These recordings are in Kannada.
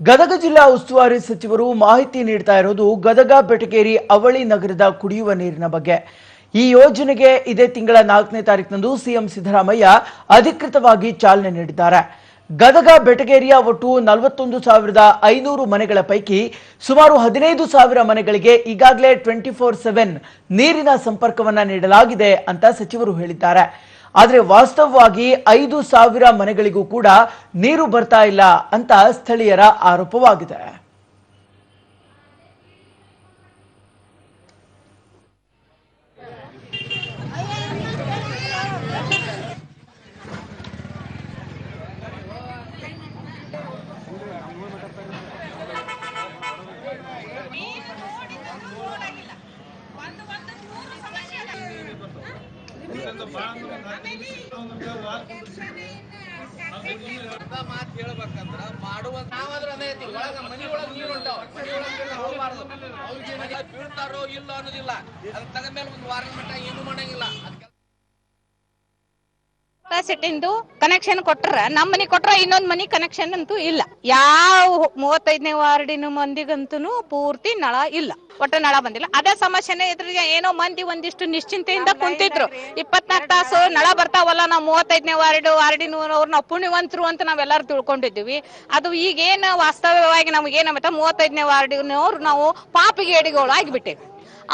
ಗದಗ ಜಿಲ್ಲಾ ಉಸ್ತುವಾರಿ ಸಚಿವರು ಮಾಹಿತಿ ನೀಡ್ತಾ ಇರೋದು ಗದಗ ಬೆಟಗೇರಿ ಅವಳಿ ನಗರದ ಕುಡಿಯುವ ನೀರಿನ ಬಗ್ಗೆ. ಈ ಯೋಜನೆಗೆ ಇದೇ ತಿಂಗಳ ನಾಲ್ಕನೇ ತಾರೀಕಿನಂದು ಸಿಎಂ ಸಿದ್ದರಾಮಯ್ಯ ಅಧಿಕೃತವಾಗಿ ಚಾಲನೆ ನೀಡಿದ್ದಾರೆ. ಗದಗ ಬೆಟಗೇರಿಯ ಒಟ್ಟು ನಲವತ್ತೊಂದು ಸಾವಿರದ ಐನೂರು ಮನೆಗಳ ಪೈಕಿ ಸುಮಾರು ಹದಿನೈದು ಸಾವಿರ ಮನೆಗಳಿಗೆ ಈಗಾಗಲೇ ಟ್ವೆಂಟಿ ಫೋರ್ ಸೆವೆನ್ ನೀರಿನ ಸಂಪರ್ಕವನ್ನ ನೀಡಲಾಗಿದೆ ಅಂತ ಸಚಿವರು ಹೇಳಿದ್ದಾರೆ. ಆದರೆ ವಾಸ್ತವವಾಗಿ ಐದು ಸಾವಿರ ಮನೆಗಳಿಗೂ ಕೂಡ ನೀರು ಬರ್ತಾ ಇಲ್ಲ ಅಂತ ಸ್ಥಳೀಯರ ಆರೋಪವಾಗಿದೆ. ಮಾತು ಹೇಳ್ಬೇಕಂದ್ರ ಮಾಡುವ ನಾವಾದ್ರ ಅದೇ ಮನಿ ಒಳಗ ನೀರು ಉಂಟಾವ ಬೀಳ್ತಾರೋ ಇಲ್ಲ ಅನ್ನೋದಿಲ್ಲ. ಅದ್ ತಗದ್ಮೇಲೆ ಒಂದ್ ವಾರ ಮಟ್ಟ ಏನು ಮಾಡಂಗಿಲ್ಲ. ಕೆಪಾಸಿಟಿಂದು ಕನೆಕ್ಷನ್ ಕೊಟ್ರ ನಮ್ಮ ಮನಿ ಕೊಟ್ರ ಇನ್ನೊಂದ್ ಮನಿ ಕನೆಕ್ಷನ್ ಅಂತೂ ಇಲ್ಲ. ಯಾವ ಮೂವತ್ತೈದನೇ ವಾರ್ಡಿನ ಮಂದಿಗಂತೂ ಪೂರ್ತಿ ನಳ ಇಲ್ಲ. ಒಟ್ಟ ನಳ ಬಂದಿಲ್ಲ. ಅದೇ ಸಮಸ್ಯೆನೇ ಇದ್ರಿಗೆ ಏನೋ ಮಂದಿ ಒಂದಿಷ್ಟು ನಿಶ್ಚಿಂತೆಯಿಂದ ಕುಂತಿದ್ರು. ಇಪ್ಪತ್ನಾಲ್ಕು ತಾಸು ನಳ ಬರ್ತಾವಲ್ಲ ನಾವು ಮೂವತ್ತೈದನೇ ವಾರ್ಡ್ ವಾರ್ಡಿನವ್ರು ನಾವು ಪುಣ್ಯವಂತರು ಅಂತ ನಾವೆಲ್ಲರೂ ತಿಳ್ಕೊಂಡಿದ್ದೀವಿ. ಅದು ಈಗೇನು ವಾಸ್ತವವಾಗಿ ನಮ್ಗೆ ಮತ್ತೆ ಮೂವತ್ತೈದನೇ ವಾರ್ಡಿನವ್ರು ನಾವು ಪಾಪಿಗೇಡಿಗಳು ಆಗಿಬಿಟ್ಟಿವಿ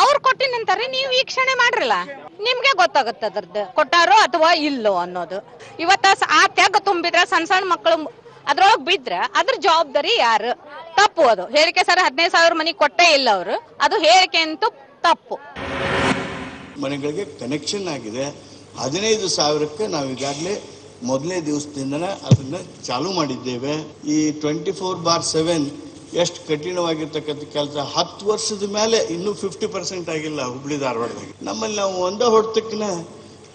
ಅವ್ರು ಕೊಟ್ಟಿನಂತಾರೆ ನೀವು ವೀಕ್ಷಣೆ ಮಾಡ್ರಲ್ಲ? ನಿಮ್ಗೆ ಗೊತ್ತಾಗುತ್ತೆ ಅದ್ರದ್ದು. ಕೊಟ್ಟಾರೋ ಅಥವಾ ಇಲ್ಲೋ ಅನ್ನೋದು. ಇವತ್ತ ಆ ತೆಗ್ ತುಂಬಿದ್ರೆ ಸಣ್ಣ ಸಣ್ಣ ಮಕ್ಕಳು ಅದ್ರೊಳಗ್ ಬಿದ್ರೆ ಅದ್ರ ಜವಾಬ್ದಾರಿ ಯಾರು? ತಪ್ಪು ಅದು. ಹೇಳಿಕೆ ಸರ್ ಹದಿನೈದು ಸಾವಿರ ಮನಿ ಕೊಟ್ಟೇ ಇಲ್ಲ ಅವರು. ಅದು ಹೇಳಿಕೆ ಅಂತೂ ತಪ್ಪು. ಮನೆಗಳಿಗೆ ಕನೆಕ್ಷನ್ ಆಗಿದೆ. ಹದಿನೈದು ಸಾವಿರಕ್ಕೆ ನಾವು ಈಗಾಗಲೇ ಮೊದಲನೇ ದಿವಸದಿಂದನೇ ಅದನ್ನ ಚಾಲೂ ಮಾಡಿದ್ದೇವೆ. ಈ ಟ್ವೆಂಟಿ ಫೋರ್ ಬಾರ್ ಸೆವೆನ್ ಎಷ್ಟು ಕಠಿಣವಾಗಿರ್ತಕ್ಕಂಥ ಕೆಲಸ? ಹತ್ತು ವರ್ಷದ ಮೇಲೆ ಇನ್ನೂ ಫಿಫ್ಟಿ ಪರ್ಸೆಂಟ್ ಆಗಿಲ್ಲ ಹುಬ್ಳಿ ಧಾರವಾಡದಾಗ. ನಮ್ಮಲ್ಲಿ ನಾವು ಒಂದೇ ಹೊಡ್ತಕ್ಕನ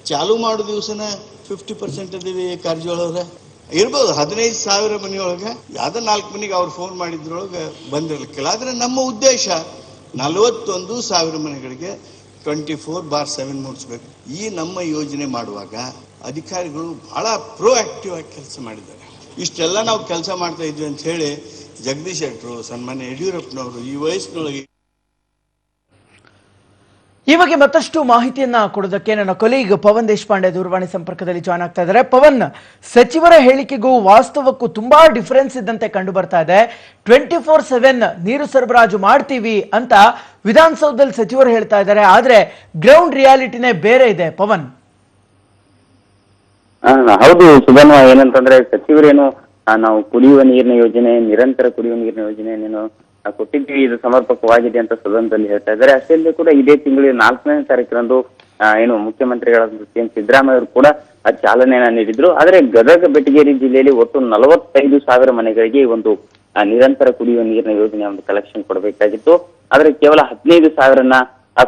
ಚಾಲು ಮಾಡೋ ದಿವಸನ ಫಿಫ್ಟಿ ಪರ್ಸೆಂಟ್ ಅದೀವಿ ಕಾರಜೋಳವ್ರೆ. ಇರ್ಬೋದು, ಹದಿನೈದು ಸಾವಿರ ಮನೆಯೊಳಗೆ, ಯಾವ್ದೋ ನಾಲ್ಕು ಮನೆಗೆ ಅವ್ರು ಫೋನ್ ಮಾಡಿದ್ರೊಳಗೆ ಬಂದಿರ್ಲಿಕ್ಕಿಲ್ಲ ಆದರೆ ನಮ್ಮ ಉದ್ದೇಶ ನಲವತ್ತೊಂದು ಸಾವಿರ ಮನೆಗಳಿಗೆ ಟ್ವೆಂಟಿ ಫೋರ್ ಬಾರ್ ಸೆವೆನ್ ಮೂಡಿಸ್ಬೇಕು. ಈ ನಮ್ಮ ಯೋಜನೆ ಮಾಡುವಾಗ ಅಧಿಕಾರಿಗಳು ಬಹಳ ಪ್ರೋ ಆಕ್ಟಿವ್ ಆಗಿ ಕೆಲಸ ಮಾಡಿದ್ದಾರೆ. ಇಷ್ಟೆಲ್ಲ ನಾವು ಕೆಲಸ ಮಾಡ್ತಾ ಇದ್ವಿ ಅಂತ ಹೇಳಿ ಜಗದೀಶ್ ಶೆಟ್ಟರು ಸನ್ಮಾನ್ಯ ಯಡಿಯೂರಪ್ಪನವರು ಈ ವಯಸ್ಸಿನೊಳಗೆ ಈ ಬಗ್ಗೆ ಮತ್ತಷ್ಟು ಮಾಹಿತಿಯನ್ನ ಕೊಡೋದಕ್ಕೆ ನನ್ನ ಕೊಲೀಗ್ ಪವನ್ ದೇಶಪಾಂಡೆ ದೂರವಾಣಿ ಸಂಪರ್ಕದಲ್ಲಿ ಜಾಯ್ನ್ ಆಗ್ತಾ ಇದ್ದಾರೆ. ಪವನ್ ಸಚಿವರ ಹೇಳಿಕೆಗೂ ವಾಸ್ತವಕ್ಕೂ ತುಂಬಾ ಡಿಫರೆನ್ಸ್ ಇದ್ದಂತೆ ಕಂಡು ಬರ್ತಾ ಇದೆ. ಟ್ವೆಂಟಿ ಫೋರ್ ಸೆವೆನ್ ನೀರು ಸರಬರಾಜು ಮಾಡ್ತೀವಿ ಅಂತ ವಿಧಾನಸೌಧದಲ್ಲಿ ಸಚಿವರು ಹೇಳ್ತಾ ಇದ್ದಾರೆ. ಆದ್ರೆ ಗ್ರೌಂಡ್ ರಿಯಾಲಿಟಿನೇ ಬೇರೆ ಇದೆ. ಪವನ್. ಹೌದು ಸುಧನ್ವ ಏನಂತಂದ್ರೆ ಸಚಿವರೇನು ನಾವು ಕುಡಿಯುವ ನೀರಿನ ಯೋಜನೆ, ನಿರಂತರ ಕುಡಿಯುವ ನೀರಿನ ಯೋಜನೆಯನ್ನು ಕೊಟ್ಟಿದ್ದೀವಿ, ಇದು ಸಮರ್ಪಕವಾಗಿದೆ ಅಂತ ಸದನದಲ್ಲಿ ಹೇಳ್ತಾ ಇದ್ದಾರೆ. ಅಷ್ಟೇ ಕೂಡ ಇದೇ ತಿಂಗಳ ನಾಲ್ಕನೇ ತಾರೀಕಿನಂದು ಏನು ಮುಖ್ಯಮಂತ್ರಿಗಳಾದ ಸಿ ಎಂ ಸಿದ್ದರಾಮಯ್ಯ ಅವರು ಕೂಡ ಚಾಲನೆಯನ್ನ ನೀಡಿದ್ರು. ಆದ್ರೆ ಗದಗ, ಬೆಟಗೇರಿ ಜಿಲ್ಲೆಯಲ್ಲಿ ಒಟ್ಟು ನಲವತ್ತೈದು ಸಾವಿರ ಮನೆಗಳಿಗೆ ಒಂದು ನಿರಂತರ ಕುಡಿಯುವ ನೀರಿನ ಯೋಜನೆ ಒಂದು ಕಲೆಕ್ಷನ್ ಕೊಡಬೇಕಾಗಿತ್ತು. ಆದ್ರೆ ಕೇವಲ ಹದಿನೈದು ಸಾವಿರನ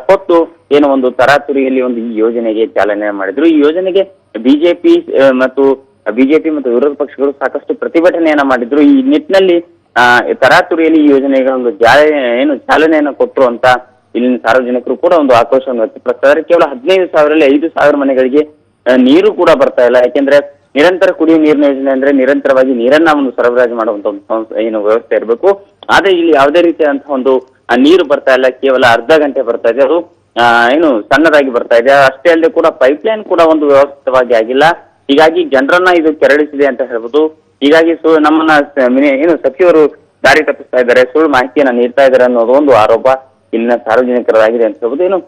ಕೊಟ್ಟು ಏನೋ ಒಂದು ತರಾತುರಿಯಲ್ಲಿ ಒಂದು ಈ ಯೋಜನೆಗೆ ಚಾಲನೆ ಮಾಡಿದ್ರು. ಈ ಯೋಜನೆಗೆ ಬಿಜೆಪಿ ಮತ್ತು ಬಿಜೆಪಿ ಮತ್ತು ವಿರೋಧ ಪಕ್ಷಗಳು ಸಾಕಷ್ಟು ಪ್ರತಿಭಟನೆಯನ್ನ ಮಾಡಿದ್ರು. ಈ ನಿಟ್ಟಿನಲ್ಲಿ ಆ, ತರಾತುರಿಯಲ್ಲಿ ಈ ಯೋಜನೆಗೆ ಒಂದು ಜಾಲ ಏನು ಚಾಲನೆಯನ್ನ ಕೊಟ್ಟರು ಅಂತ ಇಲ್ಲಿನ ಸಾರ್ವಜನಿಕರು ಕೂಡ ಒಂದು ಆಕ್ರೋಶವನ್ನು ವ್ಯಕ್ತಪಡಿಸ್ತಾರೆ. ಕೇವಲ ಹದಿನೈದು ಸಾವಿರಲ್ಲಿ ಐದು ಸಾವಿರ ಮನೆಗಳಿಗೆ ನೀರು ಕೂಡ ಬರ್ತಾ ಇಲ್ಲ. ಯಾಕೆಂದ್ರೆ ನಿರಂತರ ಕುಡಿಯುವ ನೀರಿನ ಯೋಜನೆ ಅಂದ್ರೆ ನಿರಂತರವಾಗಿ ನೀರನ್ನ ಒಂದು ಸರಬರಾಜು ಮಾಡುವಂತ ಒಂದು ಏನು ವ್ಯವಸ್ಥೆ ಇರಬೇಕು. ಆದ್ರೆ ಇಲ್ಲಿ ಯಾವುದೇ ರೀತಿಯಾದಂತಹ ಒಂದು ನೀರು ಬರ್ತಾ ಇಲ್ಲ. ಕೇವಲ ಅರ್ಧ ಗಂಟೆ ಬರ್ತಾ ಇದೆ. ಅದು ಏನು ಸಣ್ಣದಾಗಿ ಬರ್ತಾ ಇದೆ. ಅಷ್ಟೇ ಅಲ್ಲದೆ ಕೂಡ ಪೈಪ್ ಲೈನ್ ಕೂಡ ಒಂದು ವ್ಯವಸ್ಥಿತವಾಗಿ ಆಗಿಲ್ಲ. ಹೀಗಾಗಿ ಜನರನ್ನ ಇದು ಕೆರಳಿಸಿದೆ ಅಂತ ಹೇಳ್ಬೋದು. ಹೀಗಾಗಿ ಸು, ನಮ್ಮನ್ನ ಏನು ಸಚಿವರು ದಾರಿ ತಪ್ಪಿಸ್ತಾ ಇದ್ದಾರೆ, ಸುಳ್ಳು ಮಾಹಿತಿಯನ್ನ ನೀಡ್ತಾ ಇದ್ದಾರೆ ಅನ್ನೋದು ಒಂದು ಆರೋಪ ಇಲ್ಲಿನ ಸಾರ್ವಜನಿಕರಾಗಿದೆ ಅಂತ ಹೇಳ್ಬೋದು. ಏನು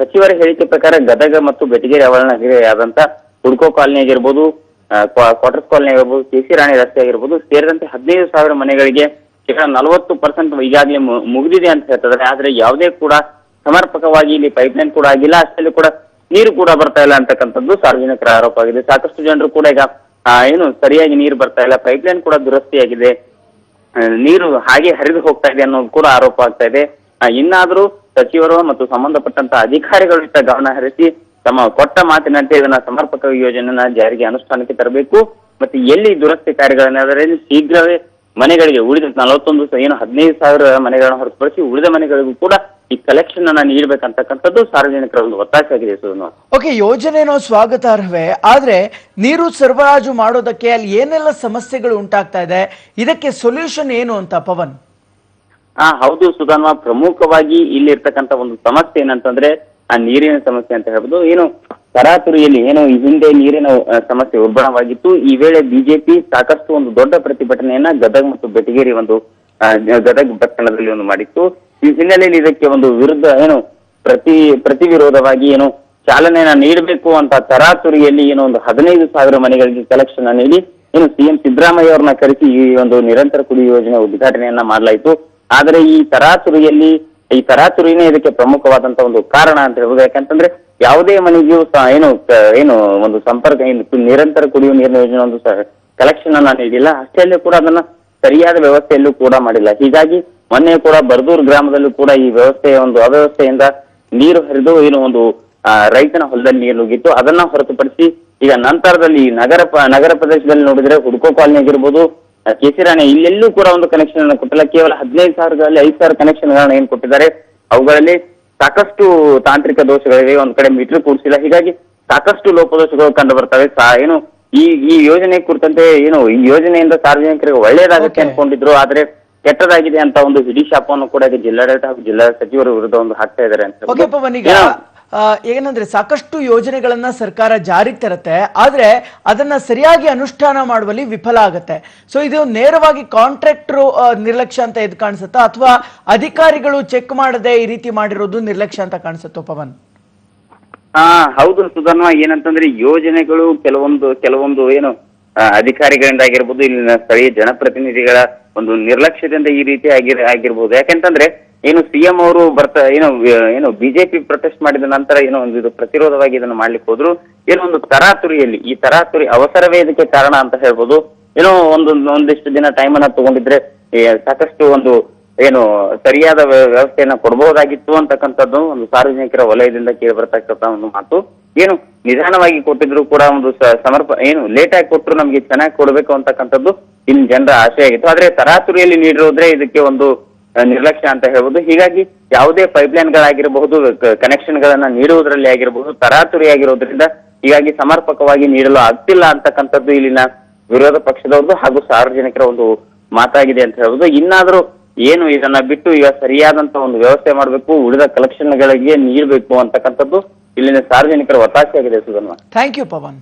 ಸಚಿವರ ಹೇಳಿಕೆ ಪ್ರಕಾರ ಗದಗ ಮತ್ತು ಬೆಟಗೇರಿ ಆವರಣಾದಂತ ಹುಡ್ಕೋ ಕಾಲನಿ ಆಗಿರ್ಬೋದು ಕ್ವಾರ್ಟರ್ಸ್ ಕಾಲನಿ ಆಗಿರ್ಬೋದು, ಕೆ ಸಿ ರಾಣಿ ರಸ್ತೆ ಆಗಿರ್ಬೋದು, ಸೇರಿದಂತೆ ಹದಿನೈದು ಸಾವಿರ ಮನೆಗಳಿಗೆ ಶೇಕಡ ನಲವತ್ತು ಪರ್ಸೆಂಟ್ ಈಗಾಗಲೇ ಮುಗಿದಿದೆ ಅಂತ ಹೇಳ್ತಿದ್ದಾರೆ ಆದ್ರೆ ಯಾವುದೇ ಕೂಡ ಸಮರ್ಪಕವಾಗಿ ಇಲ್ಲಿ ಪೈಪ್ಲೈನ್ ಕೂಡ ಆಗಿಲ್ಲ. ಅಷ್ಟರಲ್ಲಿ ಕೂಡ ನೀರು ಕೂಡ ಬರ್ತಾ ಇಲ್ಲ ಅಂತಕ್ಕಂಥದ್ದು ಸಾರ್ವಜನಿಕರ ಆರೋಪ ಆಗಿದೆ. ಸಾಕಷ್ಟು ಜನರು ಕೂಡ ಈಗ ಏನು ಸರಿಯಾಗಿ ನೀರು ಬರ್ತಾ ಇಲ್ಲ ಪೈಪ್ ಲೈನ್ ಕೂಡ ದುರಸ್ತಿಯಾಗಿದೆ. ನೀರು ಹಾಗೆ ಹರಿದು ಹೋಗ್ತಾ ಇದೆ ಅನ್ನೋದು ಕೂಡ ಆರೋಪ ಆಗ್ತಾ ಇದೆ. ಇನ್ನಾದರೂ ಸಚಿವರು ಮತ್ತು ಸಂಬಂಧಪಟ್ಟಂತ ಅಧಿಕಾರಿಗಳು ಇಟ್ಟ ಗಮನ ಹರಿಸಿ ತಮ್ಮ ಕೊಟ್ಟ ಮಾತಿನಂತೆ ಇದನ್ನ ಸಮರ್ಪಕ ಯೋಜನೆಯನ್ನ ಜಾರಿಗೆ ಅನುಷ್ಠಾನಕ್ಕೆ ತರಬೇಕು. ಮತ್ತೆ ಎಲ್ಲಿ ದುರಸ್ತಿ ಕಾರ್ಯಗಳನ್ನಾದರೆ ಶೀಘ್ರವೇ ಮನೆಗಳಿಗೆ ಉಳಿದ ನಲವತ್ತೊಂದು ಏನು ಹದಿನೈದು ಸಾವಿರ ಮನೆಗಳನ್ನ ಹೊರತುಪಡಿಸಿ ಉಳಿದ ಮನೆಗಳಿಗೂ ಕೂಡ ಈ ಕಲೆಕ್ಷನ್ ಅನ್ನ ನೀಡಬೇಕಂತಕ್ಕಂಥದ್ದು ಸಾರ್ವಜನಿಕರ ಒಂದು ಒತ್ತಾಸೆ ಆಗಿದೆ ಓಕೆ ಯೋಜನೆನೋ ಸ್ವಾಗತಾರ್ಹವೇ ಆದ್ರೆ ನೀರು ಸರಬರಾಜು ಮಾಡೋದಕ್ಕೆ ಅಲ್ಲಿ ಏನೆಲ್ಲ ಸಮಸ್ಯೆಗಳು ಉಂಟಾಗ್ತಾ ಇದೆ ಇದಕ್ಕೆ ಸೊಲ್ಯೂಷನ್ ಏನು ಅಂತ ಪವನ್? ಹಾ ಹೌದು ಸುಧಾನ್ವ ಪ್ರಮುಖವಾಗಿ ಇಲ್ಲಿ ಇರ್ತಕ್ಕಂಥ ಒಂದು ಸಮಸ್ಯೆ ಏನಂತಂದ್ರೆ ಆ ನೀರಿನ ಸಮಸ್ಯೆ ಅಂತ ಹೇಳ್ಬೋದು. ಏನು ತರಾತುರಿಯಲ್ಲಿ ಏನು ಈ ಹಿಂದೆ ನೀರಿನ ಆ, ಸಮಸ್ಯೆ ಉಲ್ಬಣವಾಗಿತ್ತು ಈ ವೇಳೆ ಬಿಜೆಪಿ ಸಾಕಷ್ಟು ಒಂದು ದೊಡ್ಡ ಪ್ರತಿಭಟನೆಯನ್ನ ಗದಗ ಮತ್ತು ಬೆಟಗೇರಿ ಒಂದು ಆ, ಗದಗ ಪಟ್ಟಣದಲ್ಲಿ ಒಂದು ಮಾಡಿತ್ತು. ಈ ಹಿನ್ನೆಲೆಯಲ್ಲಿ ಇದಕ್ಕೆ ಒಂದು ವಿರುದ್ಧ ಏನು ಪ್ರತಿ ಪ್ರತಿ ವಿರೋಧವಾಗಿ ಏನು ಚಾಲನೆಯನ್ನ ನೀಡಬೇಕು ಅಂತ ತರಾತುರಿಯಲ್ಲಿ ಏನು ಒಂದು ಹದಿನೈದು ಸಾವಿರ ಮನೆಗಳಿಗೆ ಕಲೆಕ್ಷನ್ ನೀಡಿ ಏನು ಸಿಎಂ ಸಿದ್ದರಾಮಯ್ಯ ಅವರನ್ನ ಕರೆಸಿ ಈ ಒಂದು ನಿರಂತರ ಕುಡಿ ಯೋಜನೆ ಉದ್ಘಾಟನೆಯನ್ನ ಮಾಡಲಾಯಿತು. ಆದರೆ ಈ ತರಾತುರಿಯಲ್ಲಿ, ಈ ತರಾತುರಿನೇ ಇದಕ್ಕೆ ಪ್ರಮುಖವಾದಂತ ಒಂದು ಕಾರಣ ಅಂತ ಹೇಳ್ಬೋದು. ಯಾಕಂತಂದ್ರೆ ಯಾವುದೇ ಮನೆಗೂ ಏನು ಏನು ಒಂದು ಸಂಪರ್ಕ ಏನು ನಿರಂತರ ಕುಡಿಯುವ ನೀರಿನ ಯೋಜನೆ ಒಂದು ಕಲೆಕ್ಷನ್ ಅನ್ನ ನೀಡಿಲ್ಲ. ಅಷ್ಟೇ ಕೂಡ ಅದನ್ನ ಸರಿಯಾದ ವ್ಯವಸ್ಥೆಯಲ್ಲೂ ಕೂಡ ಮಾಡಿಲ್ಲ. ಹೀಗಾಗಿ ಮೊನ್ನೆ ಕೂಡ ಬರ್ದೂರ್ ಗ್ರಾಮದಲ್ಲೂ ಕೂಡ ಈ ವ್ಯವಸ್ಥೆಯ ಒಂದು ಅವ್ಯವಸ್ಥೆಯಿಂದ ನೀರು ಹರಿದು ಏನು ಒಂದು ಆ, ರೈತನ ಹೊಲದಲ್ಲಿ ನೀರು ನುಗ್ಗಿತ್ತು. ಅದನ್ನ ಹೊರತುಪಡಿಸಿ ಈಗ ನಂತರದಲ್ಲಿ ನಗರ ನಗರ ಪ್ರದೇಶದಲ್ಲಿ ನೋಡಿದ್ರೆ ಹುಡುಕೋ ಕಾಲನಿ ಆಗಿರ್ಬೋದು ಕೆಸಿರಾಣೆ ಇಲ್ಲೆಲ್ಲೂ ಕೂಡ ಒಂದು ಕನೆಕ್ಷನ್ ಅನ್ನು ಕೊಟ್ಟಿಲ್ಲ. ಕೇವಲ ಹದಿನೈದು ಸಾವಿರಗಳಲ್ಲಿ ಐದು ಸಾವಿರ ಕನೆಕ್ಷನ್ ಗಳನ್ನ ಏನ್ ಕೊಟ್ಟಿದ್ದಾರೆ. ಅವುಗಳಲ್ಲಿ ಸಾಕಷ್ಟು ತಾಂತ್ರಿಕ ದೋಷಗಳಿವೆ. ಒಂದ್ ಕಡೆ ಮೀಟರ್ ಕೂಡಿಸಿಲ್ಲ ಹೀಗಾಗಿ ಸಾಕಷ್ಟು ಲೋಪದೋಷಗಳು ಕಂಡು ಬರ್ತವೆ. ಏನು ಈ ಈ ಯೋಜನೆ ಕುರಿತಂತೆ ಏನು ಈ ಯೋಜನೆಯಿಂದ ಸಾರ್ವಜನಿಕರಿಗೆ ಒಳ್ಳೇದಾಗುತ್ತೆ. ಅನ್ಕೊಂಡಿದ್ರು. ಆದ್ರೆ ಕೆಟ್ಟದಾಗಿದೆ ಅಂತ ಒಂದು ಹಿಡಿ ಶಾಪವನ್ನು ಕೂಡ ಈಗ ಜಿಲ್ಲಾಡಳಿತ ಹಾಗೂ ಜಿಲ್ಲಾ ಸಚಿವರ ವಿರುದ್ಧ ಒಂದು ಹಾಕ್ತಾ ಇದ್ದಾರೆ ಅಂತ ಓಕೆ ಪವನ್ ಈಗ ಆ, ಏನಂದ್ರೆ ಸಾಕಷ್ಟು ಯೋಜನೆಗಳನ್ನ ಸರ್ಕಾರ ಜಾರಿಗೆ ತರುತ್ತೆ ಆದ್ರೆ ಅದನ್ನ ಸರಿಯಾಗಿ ಅನುಷ್ಠಾನ ಮಾಡುವಲ್ಲಿ ವಿಫಲ ಆಗುತ್ತೆ. ಸೊ ಇದು ನೇರವಾಗಿ ಕಾಂಟ್ರಾಕ್ಟರ್ ನಿರ್ಲಕ್ಷ್ಯ ಅಂತ ಇದು ಕಾಣಿಸುತ್ತಾ? ಅಥವಾ ಅಧಿಕಾರಿಗಳು ಚೆಕ್ ಮಾಡದೆ ಈ ರೀತಿ ಮಾಡಿರೋದು ನಿರ್ಲಕ್ಷ್ಯ ಅಂತ ಕಾಣಿಸುತ್ತೋ ಪವನ್? ಹಾ ಹೌದು ಸುಧನ್ವ ಏನಂತಂದ್ರೆ ಯೋಜನೆಗಳು ಕೆಲವೊಂದು ಕೆಲವೊಂದು ಏನು ಅಧಿಕಾರಿಗಳಿಂದ ಆಗಿರ್ಬೋದು ಇಲ್ಲಿನ ಸ್ಥಳೀಯ ಜನಪ್ರತಿನಿಧಿಗಳ ಒಂದು ನಿರ್ಲಕ್ಷ್ಯದಿಂದ ಈ ರೀತಿ ಆಗಿರ್ ಆಗಿರ್ಬೋದು. ಯಾಕೆಂತಂದ್ರೆ, ಏನು ಸಿಎಂ ಅವರು ಬರ್ತಾ, ಏನು ಏನು ಬಿಜೆಪಿ ಪ್ರೊಟೆಸ್ಟ್ ಮಾಡಿದ ನಂತರ ಏನೋ ಒಂದು ಇದು ಪ್ರತಿರೋಧವಾಗಿ ಇದನ್ನು ಮಾಡ್ಲಿಕ್ಕೆ ಹೋದ್ರು, ಏನೋ ಒಂದು ತರಾತುರಿಯಲ್ಲಿ, ಈ ತರಾತುರಿ ಅವಸರವೇ ಇದಕ್ಕೆ ಕಾರಣ ಅಂತ ಹೇಳ್ಬೋದು. ಏನೋ ಒಂದು, ಒಂದಿಷ್ಟು ದಿನ ಟೈಮ್ ಅನ್ನ ತಗೊಂಡಿದ್ರೆ ಸಾಕಷ್ಟು ಒಂದು, ಏನು, ಸರಿಯಾದ ವ್ಯ- ವ್ಯವಸ್ಥೆಯನ್ನ ಕೊಡಬಹುದಾಗಿತ್ತು ಅಂತಕ್ಕಂಥದ್ದು ಒಂದು ಸಾರ್ವಜನಿಕರ ವಲಯದಿಂದ ಕೇಳಿ ಬರ್ತಕ್ಕಂಥ ಒಂದು ಮಾತು. ಏನು ನಿಧಾನವಾಗಿ ಕೊಟ್ಟಿದ್ರು ಕೂಡ ಒಂದು ಸಮರ್ಪ, ಏನು ಲೇಟ್ ಆಗಿ ಕೊಟ್ಟರು ನಮ್ಗೆ ಚೆನ್ನಾಗಿ ಕೊಡಬೇಕು ಅಂತಕ್ಕಂಥದ್ದು ಇನ್ ಜನರ ಆಸೆ ಆಗಿತ್ತು. ಆದ್ರೆ ತರಾತುರಿಯಲ್ಲಿ ನೀಡಿರೋದ್ರೆ ಇದಕ್ಕೆ ಒಂದು ನಿರ್ಲಕ್ಷ್ಯ ಅಂತ ಹೇಳ್ಬೋದು. ಹೀಗಾಗಿ ಯಾವುದೇ ಪೈಪ್ಲೈನ್ ಗಳಾಗಿರಬಹುದು ಕನೆಕ್ಷನ್ ಗಳನ್ನ ನೀಡುವುದರಲ್ಲಿ ಆಗಿರಬಹುದು ತರಾತುರಿ ಆಗಿರೋದ್ರಿಂದ ಹೀಗಾಗಿ ಸಮರ್ಪಕವಾಗಿ ನೀಡಲು ಆಗ್ತಿಲ್ಲ ಅಂತಕ್ಕಂಥದ್ದು ಇಲ್ಲಿನ ವಿರೋಧ ಪಕ್ಷದವ್ರದ್ದು ಹಾಗೂ ಸಾರ್ವಜನಿಕರ ಒಂದು ಮಾತಾಗಿದೆ ಅಂತ ಹೇಳ್ಬೋದು. ಇನ್ನಾದ್ರೂ ಏನು ಇದನ್ನ ಬಿಟ್ಟು ಈಗ ಸರಿಯಾದಂತ ಒಂದು ವ್ಯವಸ್ಥೆ ಮಾಡಬೇಕು, ಉಳಿದ ಕಲೆಕ್ಷನ್ಗಳಿಗೆ ನೀಡಬೇಕು ಅಂತಕ್ಕಂಥದ್ದು ಇಲ್ಲಿನ ಸಾರ್ವಜನಿಕರ ಒತ್ತಾಸೆ ಆಗಿದೆ ಸುಧನ್ವ. Thank you Pavan